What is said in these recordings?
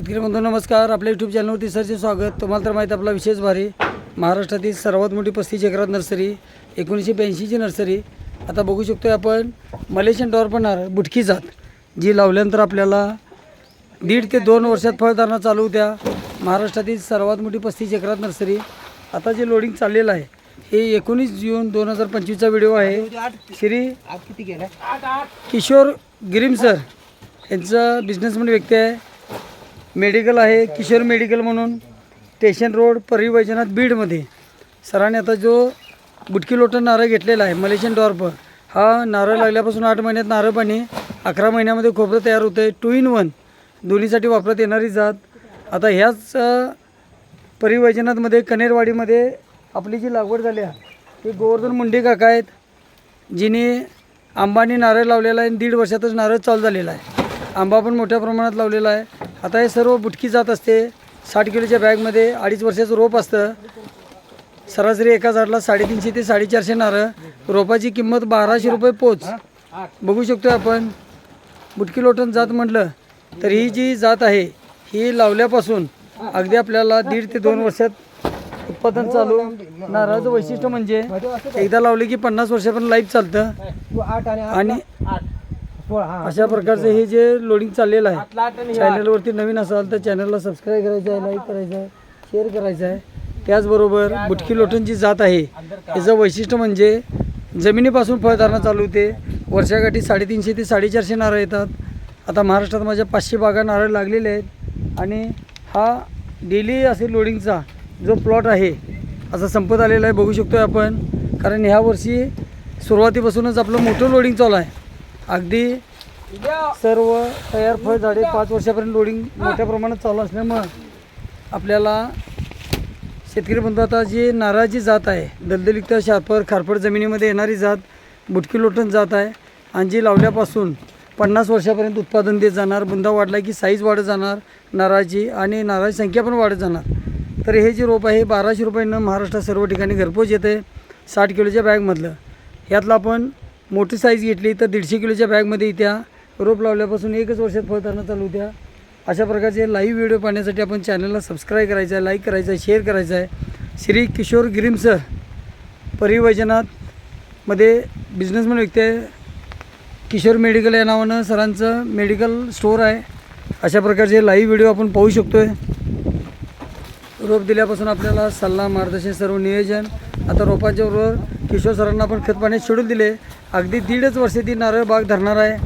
शेतकरी बंधू नमस्कार. आपल्या यूट्यूब चॅनलवरती सरचे स्वागत. तुम्हाला तर माहीत आपला विशेष भारी. महाराष्ट्रातील सर्वात मोठी पस्तीस एकरात नर्सरी एकोणीसशे ब्याऐंशीची नर्सरी. आता बघू शकतो आहे आपण मलेशियन डॉरपणार बुटकी जात जी लावल्यानंतर आपल्याला दीड ते दोन वर्षात फळधारणा चालू होत्या. महाराष्ट्रातील सर्वात मोठी पस्तीस एकरात नर्सरी. आता जे लोडिंग चाललेलं आहे हे एकोणीस जून दोन हजार पंचवीसचा व्हिडिओ आहे. श्री किती गेला किशोर गिरीम सर यांचा बिझनेसमॅन व्यक्ती आहे. मेडिकल आहे किशोर मेडिकल म्हणून स्टेशन रोड परळी बीडमध्ये. सरांनी आता जो बुटकी लोटन नारळ घेतलेला आहे मलेशियन डॉर्प हा नारळ लागल्यापासून आठ महिन्यात नारळ पाणी अकरा महिन्यामध्ये खोबरं तयार होतं आहे टू इन वन. दोन्हीसाठी वापरत येणारी जात. आता ह्याच अ, परिवैजनाथमध्ये कनेरवाडीमध्ये आपली जी लागवड झाली आहे ती गोवर्धन मुंडे काका आहेत जिने आंबानी नारळ लावलेला आहे आणि दीड वर्षातच नारळ चालू झालेला आहे. आंबा पण मोठ्या प्रमाणात लावलेला आहे. आता हे सर्व बुटकी जात असते. साठ किलोच्या बॅगमध्ये अडीच वर्षाचं रोप असतं. सरासरी एका झाडाला साडेतीनशे ते साडेचारशे नारळ रोपाची किंमत बाराशे रुपये पोच. बघू शकतो आपण. बुटकी लोटन जात म्हटलं तर ही जी जात आहे ही लावल्यापासून अगदी आपल्याला दीड ते दोन वर्षात उत्पादन चालू. नारळाचं वैशिष्ट्य म्हणजे एकदा लावले की पन्नास वर्षापर्यंत लाईफ चालतं. आणि अशा प्रकारचं हे. जे लोडिंग चाललेलं आहे चॅनलवरती नवीन असाल तर चॅनलला सबस्क्राईब करायचं आहे लाईक करायचं आहे शेअर करायचं आहे. त्याचबरोबर बुटकी लोटन जी जात आहे. याचं वैशिष्ट्य म्हणजे जमिनीपासून फळधारणा चालू होते. वर्षाकाठी साडेतीनशे ते साडेचारशे नारळ येतात. आता महाराष्ट्रात माझ्या पाचशे बागा नारळ लागलेले आहेत. आणि हा डेली असे लोडिंगचा जो प्लॉट आहे असा संपत आलेला आहे बघू शकतो आपण. कारण ह्या वर्षी सुरुवातीपासूनच आपलं मोठं लोडिंग चालू आहे. अगदी सर्व तयार फळ झाडे पाच वर्षापर्यंत लोडिंग मोठ्या प्रमाणात चालू असल्यामुळं आपल्याला शेतकरी बंधू आता जी नारळाची जात आहे दलदलिक्त शापर खारफड जमिनीमध्ये येणारी जात बुटकी लोटन जात आहे आणि जी लावल्यापासून पन्नास वर्षापर्यंत उत्पादन देत जाणार बुंदा वाढला की साईज वाढत जाणार नारळाची आणि नारळाची संख्या पण वाढत जाणार. तर हे जे रोप आहे बाराशे रुपयानं महाराष्ट्रात सर्व ठिकाणी घरपोच येते साठ किलोच्या बॅगमधलं. ह्यातलं आपण मोठी साईज घेतली तर दीडशे किलोच्या बॅगमध्ये इत्या. रोप लावल्यापासून एकच वर्षात फळताना चालू द्या अशा प्रकारचे लाईव्ह व्हिडिओ पाहण्यासाठी आपण चॅनलला सबस्क्राईब करायचं आहे लाईक करायचं आहे शेअर करायचं आहे. श्री किशोर गिरीम सर परिवैजनाथमध्ये बिझनेसमॅन व्यक्ती आहे. किशोर मेडिकल या नावानं सरांचं मेडिकल स्टोअर आहे. अशा प्रकारचे लाईव्ह व्हिडिओ आपण पाहू शकतो आहे रोप दिल्यापासून आपल्याला सल्ला मार्गदर्शन सर्व नियोजन. आता रोपांच्या बरोबर किशोर सरांना आपण खत पाण्यात शेड्यूल दिले. अगदी दीडच वर्ष ती नारळ बाग धरणार आहे.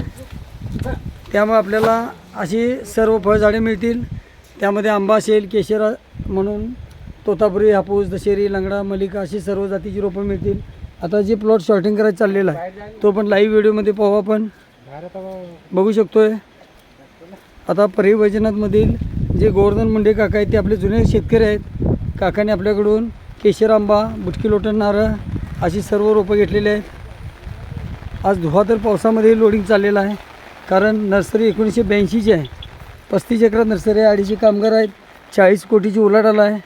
त्यामुळे आपल्याला अशी सर्व फळझाडे मिळतील. त्यामध्ये आंबा असेल केशर म्हणून तोतापुरी हापूस दशेरी लंगडा मलिका अशी सर्व जातीची रोपं मिळतील. आता जे प्लॉट शॉर्टिंग करायचा चाललेला आहे तो पण लाईव्ह व्हिडिओमध्ये पाहू आपण. बघू शकतोय. आता परिवैजनाथमधील जे गोवर्धन मुंडे काका आहेत ते आपले जुने शेतकरी आहेत. काकाने आपल्याकडून केशर आंबा बुटकी लोटण नारळ अशी सर्व रोपं घेतलेली आहेत. आज धुवातर पावसामध्ये लोडिंग चाललेलं आहे. कारण नर्सरी एकोणीसशे ब्याऐंशीची आहे. पस्तीस एकरात नर्सरी आहे अडीचशे कामगार आहेत चाळीस कोटीची उलाढाल आहे.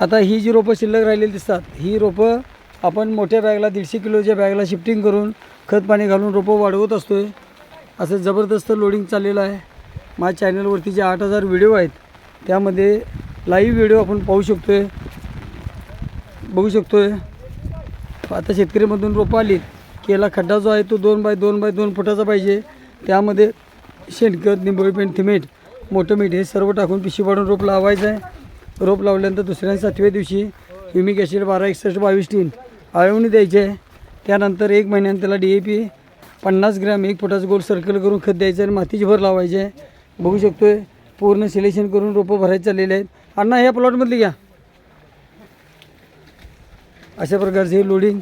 आता ही जी रोपं शिल्लक राहिलेली दिसतात ही रोपं आपण मोठ्या बॅगला दीडशे किलोच्या बॅगला शिफ्टिंग करून खत पाणी घालून रोपं वाढवत असतो आहे असं जबरदस्त लोडिंग चाललेलं आहे. माझ्या चॅनलवरती जे आठ हजार व्हिडिओ आहेत त्यामध्ये लाईव्ह व्हिडिओ आपण पाहू शकतो आहे बघू शकतो आहे आता शेतकरीमधून रोपं आलीत केला खड्डा जो आहे तो दोन बाय दोन बाय दोन फुटाचा पाहिजे. त्यामध्ये शेणखत निंबोळी पेंट थिमेट मोठं मीठ हे सर्व टाकून पिशी पाडून रोप लावायचं आहे. रोप लावल्यानंतर दुसऱ्या सातव्या दिवशी ह्युमिक ॲसिड बारा एकसष्ट बावीस टीन आळवणी द्यायची. आहे त्यानंतर एक महिन्यानं त्याला डी ए पी पन्नास ग्रॅम एक फुटाचं गोल सर्कल करून खत द्यायचं आणि मातीची भर लावायची आहे. बघू शकतो आहे पूर्ण सिलेक्शन करून रोपं भरायचे चाललेले आहेत. अण्णा ह्या प्लॉटमधली घ्या. अशा प्रकारचे लोडिंग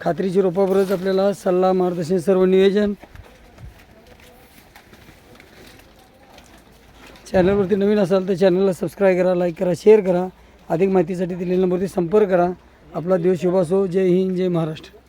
खात्रीची रोपाबरोबरच आपल्याला सल्ला मार्गदर्शन सर्व नियोजन. चॅनलवरती नवीन असाल तर चॅनलला सबस्क्राईब करा लाईक करा शेअर करा. अधिक माहितीसाठी दिलेल्या नंबरवरती संपर्क करा. आपला दिवस शुभ असो. जय हिंद जय महाराष्ट्र.